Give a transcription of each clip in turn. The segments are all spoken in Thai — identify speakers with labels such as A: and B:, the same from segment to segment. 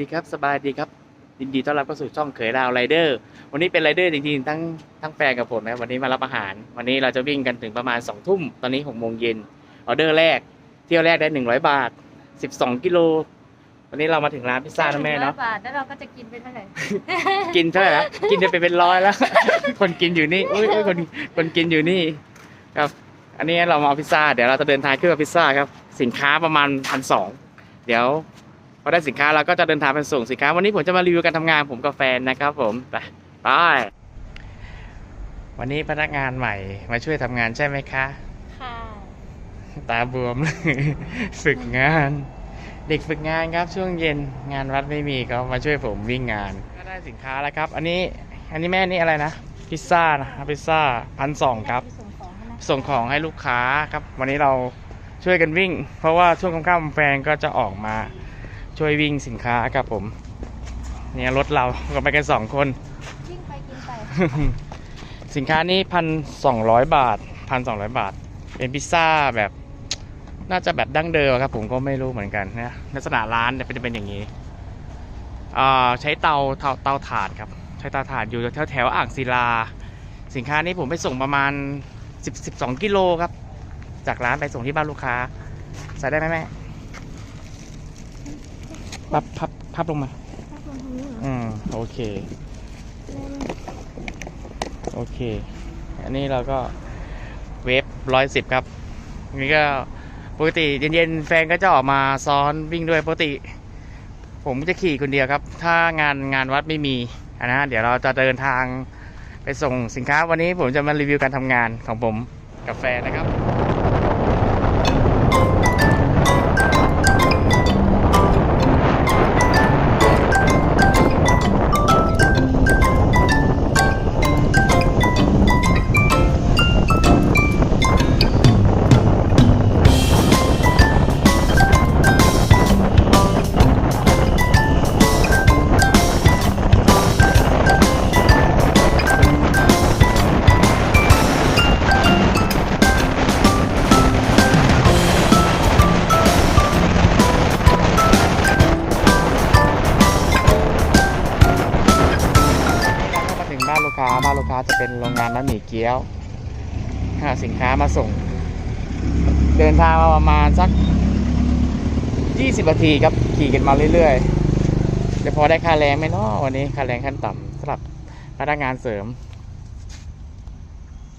A: ดีครับสบายดีครับยินดีต้อนรับเข้าสู่ช่องเขยดาวไรเดอร์วันนี้เป็นไรเดอร์จริงๆทั้งทั้งแฟนกับผมนะวันนี้มารับอาหาร วันนี้เราจะวิ่งกันถึงประมาณ2องทุ่มตอนนี้6กโมงเย็นออเดอร์แรก เที่ยวแรกได้ 100 บาท 12 กิโลวันนี้เรามาถึงร้านพิซซ่านะแม่เนาะ
B: ร้อยบาทแล้วเราก็จะกินไปเท่าไหร่
A: กินเท่าไหร่ละกินจะไปเป็นร้อยแล้ว คนกินอยู่นี่อุ้ยอุ้ยคนคนกินอยู่นี่ครับ อันนี้เรามาเอาพิซซ่าเดี๋ยวเราจะเดินทางขึ้นมาพิซซ่าครับ สินค้าประมาณพันสองเดี๋ยว พอได้สินค้าเราก็จะเดินทางไปส่งสินค้า วันนี้ผมจะมารีวิวการทำงานผมกับแฟนนะครับผมไปไปวันนี้พนักงานใหม่มาช่วยทำงานใช่ไหมคะ
B: ค่ะ
A: ตาบวมเลยฝึกงาน เด็กฝึกงานครับช่วงเย็นงานวัดไม่มีก็มาช่วยผมวิ่งงานก็ได้สินค้าแล้วครับ อันนี้อันนี้แม่นี่อะไรนะพิซซ่านะพิซซ่าพันสองครับ
B: ส่งของให้นะ
A: ส่งของให้ลูกค้าครับ วันนี้เราช่วยกันวิ่ง เพราะว่าช่วงค่ำๆแฟนก็จะออกมา ช่วยวิ่งสินค้าครับผม เนี่ยรถเราก็ไปกันสองคน
B: วิ่งไปกินไป
A: สินค้านี้พันสองร้อยบาทพันสองร้อยบาท เป็นพิซซ่าแบบน่าจะแบบดั้งเดิมครับ ผมก็ไม่รู้เหมือนกันนะลักษณะร้านเนี่ยเป็นจะเป็นอย่างนี้อ่าใช้เตาเตาเตาถ่านครับ ใช้เตาถ่านอยู่แถวแถวๆอ่างศิลา สินค้านี้ผมไปส่งประมาณ 10 12 กิโลครับ จากร้านไปส่งที่บ้านลูกค้า ใส่ได้ไหมแม่ พับพับพับลงมา อืมโอเค โอเค อันนี้เราก็เวฟร้อยสิบครับอันนี้ก็ปกติเย็นๆแฟนก็จะออกมาซ้อนวิ่งด้วยปกติ ผมจะขี่คนเดียวครับ ถ้างานงานวัดไม่มีอะนะเดี๋ยวเราจะเดินทางไปส่งสินค้าวันนี้ผมจะมารีวิวการทำงานของผมกับแฟนนะครับ เป็นโรงงานน้ำหมี่เกี๊ยวหาสินค้ามาส่ง เดินทางมาประมาณสัก 20นาทีครับขี่กันมาเรื่อยๆจะพอได้ค่าแรงไหมเนาะวันนี้ค่าแรงขั้นต่ำสำหรับพนักงานเสริม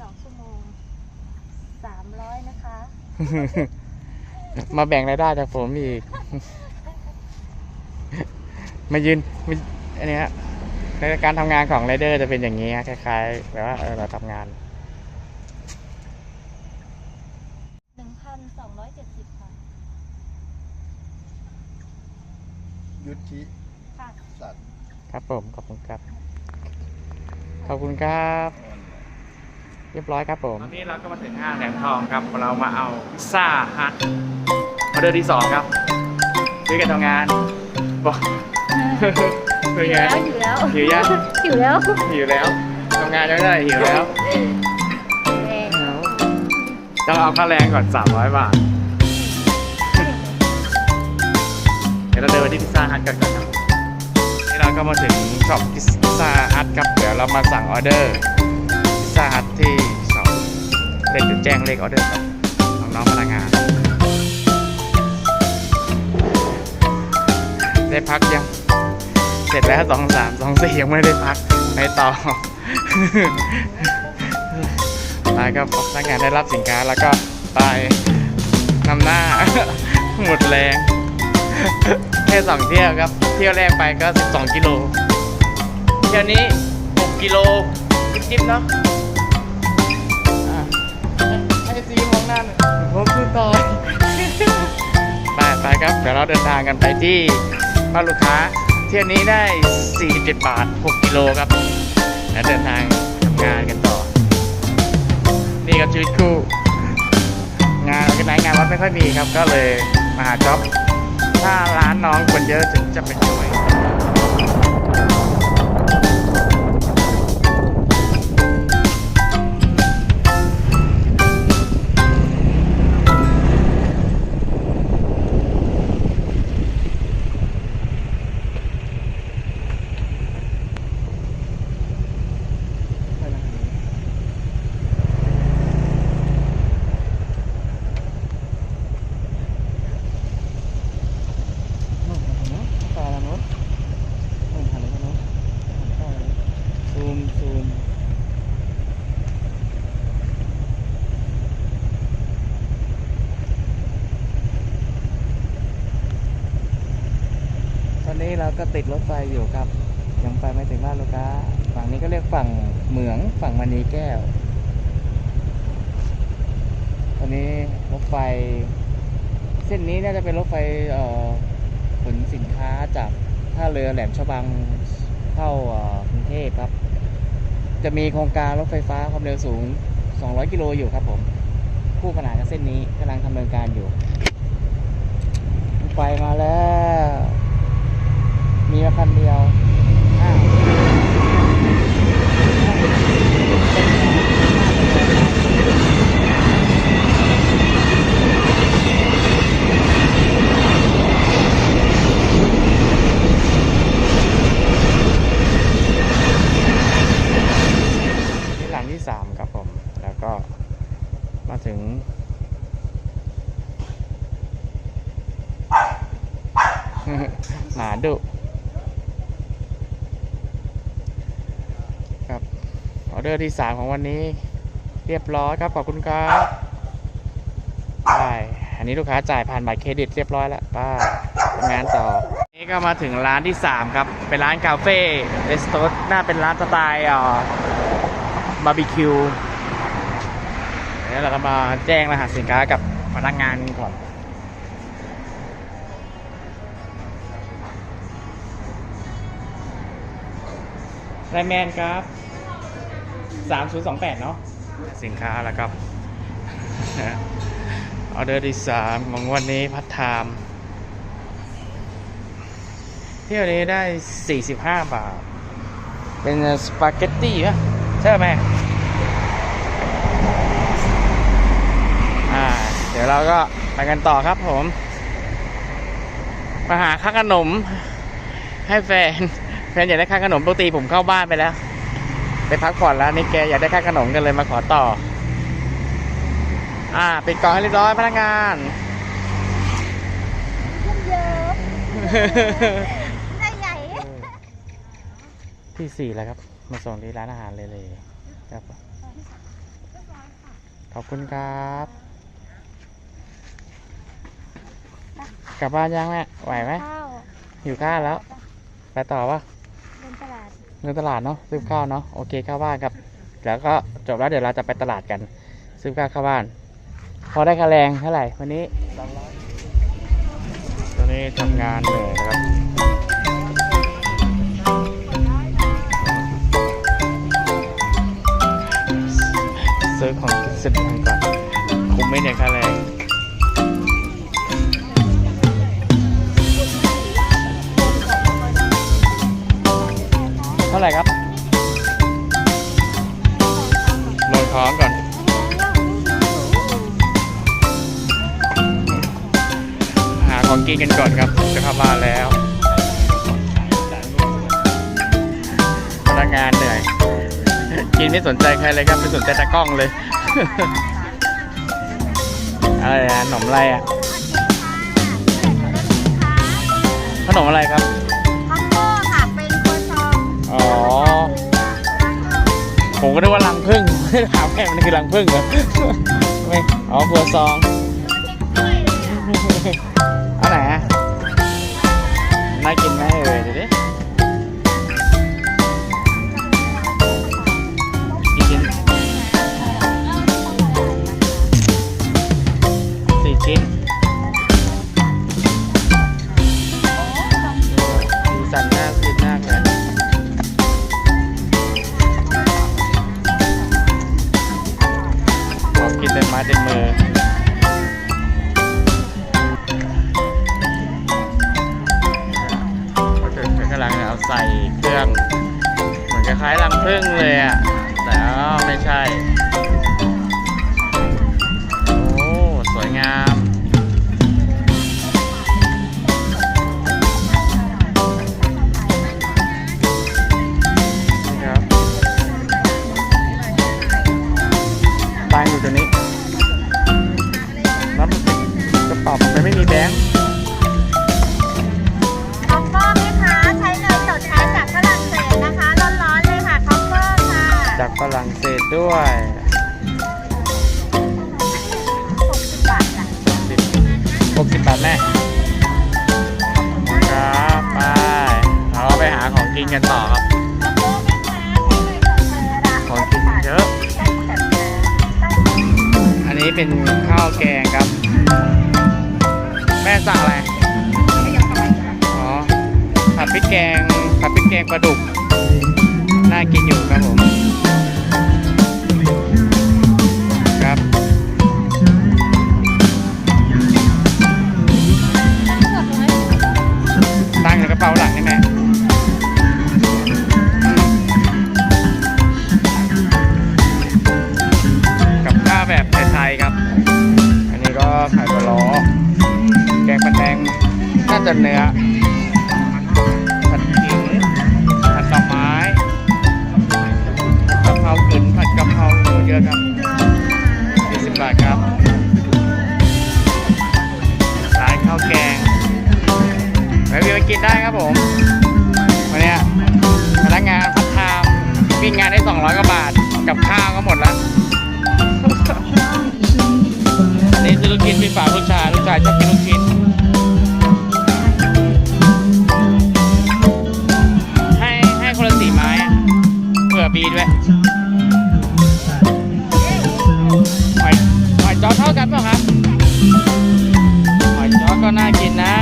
B: สองชั่วโมงสามร้อยนะคะ
A: มาแบ่งรายได้จากผมอีก มายืนมาอันเนี้ย ในการทำงานของไรเดอร์จะเป็นอย่างนี้ฮะคล้ายๆแบบว่าเออเราทำงาน
B: หนึ่งพันสองร้อยเจ็ดสิบค่ะ
C: ยุทธิ
B: ค่ะ
C: สัตว์
A: ครับผมขอบคุณครับ ขอบคุณครับ เรียบร้อยครับผม ตอนนี้เราก็มาถึงห้างแหลมทองครับ เรามาเอาพิซซ่าฮัทออเดอร์ที่สองครับด้วยกันทำงานบอก เป็นไง
B: หิวแล้ว
A: หิวยัง
B: หิวแล้ว
A: หิวแล้วทำงานยังไม่ได้หิวแล้ว
B: แรง
A: ต้องเอาค่าแรงก่อน 300 บาท เดี๋ยวเราเดินไปที่พิซซ่าฮัทกันก่อนครับนี่เราก็มาถึงช็อปพิซซ่าฮัทครับ เดี๋ยวเรามาสั่งออเดอร์พิซซ่าฮัทที่ช็อปเล่นหรือแจ้งเลขออเดอร์ครับน้องๆพนักงาน ได้พักยัง เสร็จแล้วสองสามสองสี่ยังไม่ได้พักไปต่อไปก็พนักงานได้รับสินค้าแล้วก็ไปนำหน้า หมดแรงแค่สองเที่ยวครับ เที่ยวแรกไปก็ 12 กิโล เที่ยวนี้ 6 กิโล จิ๊บๆเนาะให้ซีมองหน้าหน่อยผมคือต่อไปไปครับ เดี๋ยวเราเดินทางกันไปที่บ้านลูกค้า เที่ยวนี้ได้ 47 บาท 6 กิโลครับ แล้วเดินทางทำงานกันต่อ นี่ครับชีวิตคู่ งานกันไหนงานวัดไม่ค่อยมีครับ ก็เลยมาหาจ็อบ ถ้าร้านน้องคนเยอะถึงจะเป็นหน่วย อนนี้เราก็ติดรถไฟอยู่ครับ ยังไปไม่ถึงบ้านลูกค้า ฝั่งนี้ก็เรียกฝั่งเหมืองฝั่งมณีแก้ว ตอนนี้รถไฟ เส้นนี้น่าจะเป็นรถไฟเอ่อขนสินค้าจากท่าเรือแหลมฉบังเข้าออกรุงเทพครับ จะมีโครงการรถไฟฟ้าความเร็วสูง 200 กิโลอยู่ครับผมคู่ขนานกับเส้นนี้กำลังดำเนินการอยู่ ไฟมาแล้ว มีมาคันเดียวอ้าวนี่หลังที่สามครับผม แล้วก็มาถึงหมาดุครับออเดอร์ที่สามของวันนี้ เรียบร้อยครับ ขอบคุณครับได้อันนี้ลูกค้าจ่ายผ่านบัตรเครดิตเรียบร้อยแล้วป้าทำงานต่อ นี่ก็มาถึงร้านที่ 3 ครับ เป็นร้านคาเฟ่เรสโตรน่าเป็นร้านสไตล์อ่อบาร์บีคิวเดี๋ยวเราจะมาแจ้งรหัสสินค้ากับพนักงานก่อนไลแมนครับ 3028 เนาะสินค้าแล้วครับออเดอร์ที่สามของวันนี้พัฒไทามเที่ยวนี้ได้ 45 บาท เป็นสปาเกตตี้ปะใช่ไหมอ่า เดี๋ยวเราก็ไปกันต่อครับผม มาหาค่าขนมให้แฟน แฟนอยากได้ค่าขนมปกติผมเข้าบ้านไปแล้ว ไปพักผ่อนแล้วนี่แกอยากได้ค่าขนมกันเลยมาขอต่อ อ่าปิดกล่องให้เรียบร้อยพนักงาน
B: เยอะได้ใหญ่
A: ที่สี่แล้วครับ มาส่งที่ร้านอาหารเลยเลยครับ ขอบคุณครับ กลับบ้านยังแม่ไหวไหม
B: ข้าว
A: อยู่ข้าวแล้ว ไปต่อปะ
B: ลาด
A: เงินตลาดเนาะซื้อข้าวเนาะโอเคเข้าบ้านครับแล้วก็จบแล้วเดี๋ยวเราจะไปตลาดกันซื้อข้าวเข้าบ้าน พอได้ค่าแรงเท่าไหร่วันนี้ตอนนี้ทำงานเหนื่อยนะครับซื้อของกินเสร็จก่อนคุ้มไหมเนี่ยค่าแรง เท่าไหร่ครับโรยท้องก่อน หาของกินกันก่อนครับจะเข้าบ้านแล้ว พนักงานเหนื่อย กินไม่สนใจใครเลยครับ ไม่สนใจตากล้องเลย อะไรอะขนมอะไรอะขนมอะไรครับ
B: คอมโบ
A: ผมก็นึกว่ารังพึ่งถามแม่มันคือรังพึ่งเหรอไม่อ๋อครัวซองอันไหนอะน่ากินไหมเอ่ยเดี๋ยวดิ เป็นข้าวแกงครับ แม่สั่งอะไรอ๋อผัดพริกแกงผัดพริกแกงปลาดุกน่ากินอยู่ครับผม จะเนื้อผัดขิงผัดดอกไม้กะเพรากึ่นผัดกะเพราเยอะครับ20บาทครับร้านข้าวแกงแวะเวียนไปกินได้ครับผม วันนี้พนักงานพัฒไทามวิ่งงานได้ 200 กว่าบาท กับข้าวก็หมดแล้วนนี้คือลูกชิ้นพี่ฝากลูกชายลูกชายชอบกินลูกชิ้น เผื่อบีด้วยหอยหอยจอเท่ากันเปล่าครับหอยจอก็น่ากินนะ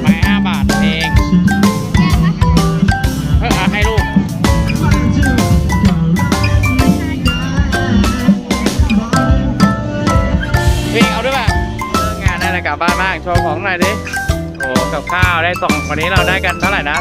A: ไม้ห้าบาทเองเพื่อให้ลูกพี่เอาด้วยป่ะเลิกงานได้แล้วกลับบ้านมากโชว์ของหน่อยดิโอ้กับข้าวได้สองวันนี้เราได้กันเท่าไหร่นะ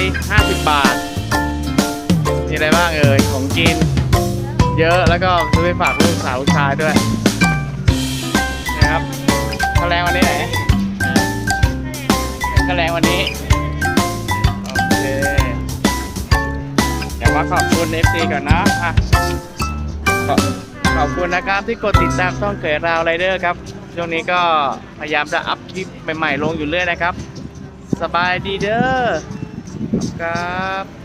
A: 250 บาทมี อะไรบ้างเอ่ยของกิน เยอะแล้วก็ซื้อไปฝากลูกสาวลูกชายด้วยนะครับค่าแรงวันนี้ไหนค่าแรงวันนี้โอเคเดี๋ยวมาขอบคุณ FC ก่อนนะอะขอบขอบคุณนะครับที่กดติดตามช่องเกิดราวไรเดอร์ครับช่วงนี้ก็พยายามจะอัพคลิปใหม่ๆลงอยู่เรื่อยนะครับ สบายดีเด้อครับ